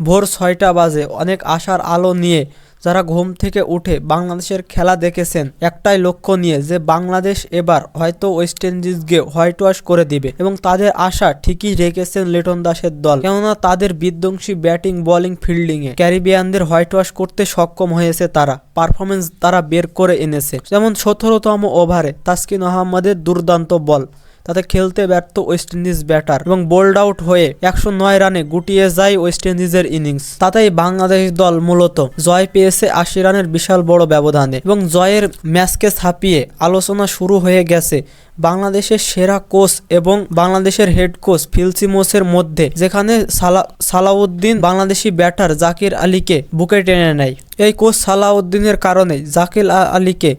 ভোর ছয়টা বাজে। অনেক আশার আলো নিয়ে যারা ঘুম থেকে উঠে বাংলাদেশের খেলা দেখেছেন, একটাই লক্ষ্য নিয়ে যে বাংলাদেশ এবার হয়তো ওয়েস্ট ইন্ডিজকে হোয়াইট ওয়াশ করে দিবে। এবং তাদের আশা ঠিকই রেখেছেন লিটন দাসের দল। কেননা তাদের বিধ্বংসী ব্যাটিং, বোলিং, ফিল্ডিংয়ে ক্যারিবিয়ানদের হোয়াইট ওয়াশ করতে সক্ষম হয়েছে তারা। পারফরমেন্স তারা বের করে এনেছে। যেমন সতেরোতম ওভারে তাসকিন আহমদের দুর্দান্ত বল। তাতে খেলতে ব্যর্থ ওয়েস্ট ইন্ডিজ ব্যাটার এবং বোল্ড আউট হয়ে একশো নয় রানে গুটিয়ে যায় ওয়েস্ট ইন্ডিজের ইনিংস। তাতেই বাংলাদেশ দল মূলত জয় পেয়েছে আশি রানের বিশাল বড় ব্যবধানে এবং জয়ের ম্যাচকে ছাপিয়ে আলোচনা শুরু হয়ে গেছে বাংলাদেশের সেরা কোচ এবং বাংলাদেশের হেড কোচ ফিলসিমোসের মধ্যে, যেখানে সালা সালাউদ্দিন বাংলাদেশি ব্যাটার জাকির আলীকে বুকে টেনে নেয়। এই কোচ সালাউদ্দিনের কারণে জাকির আলীকে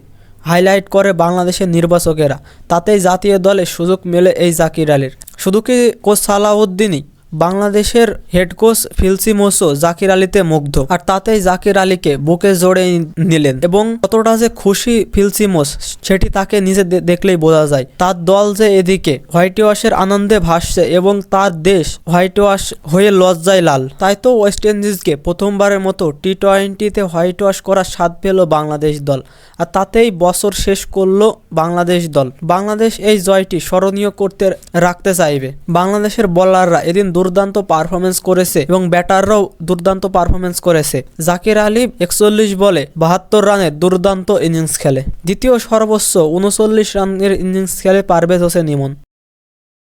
হাইলাইট করে বাংলাদেশের নির্বাচকেরা। তাতেই জাতীয় দলে সুযোগ মেলে এই জাকির আলীর। শুধু কি কোচ সালাউদ্দিনই? বাংলাদেশের head coach Phil Simmons Zakir আলীতে মুগ্ধ। আর তাতেই জাকির আলীকে বুকে জড়ে নিলেন। এবং কতটা যে খুশি ফিলসিমোস সেটি তাকে নিজে দেখলেই বোঝা যায়। তার দল যে এদিকে, হোয়াইট ওয়াশের আনন্দে ভাসছে এবং তার দেশ হোয়াইট ওয়াশ হয়ে লজ্জায় লাল। তাই তো ওয়েস্ট ইন্ডিজকে প্রথমবারের মতো টি টোয়েন্টিতে হোয়াইট ওয়াশ করার স্বাদ পেল বাংলাদেশ দল। আর তাতেই বছর শেষ করল বাংলাদেশ দল। বাংলাদেশ এই জয়টি স্মরণীয় করতে রাখতে চাইবে। বাংলাদেশের বলাররা এদিন দুর্দান্ত পারফরমেন্স করেছে এবং ব্যাটাররাও দুর্দান্ত পারফরমেন্স করেছে। জাকির আলী একচল্লিশ বলে বাহাত্তর রানের দুর্দান্ত ইনিংস খেলে। দ্বিতীয় সর্বোচ্চ উনচল্লিশ রানের ইনিংস খেলে পারভেজ হোসেন ইমন।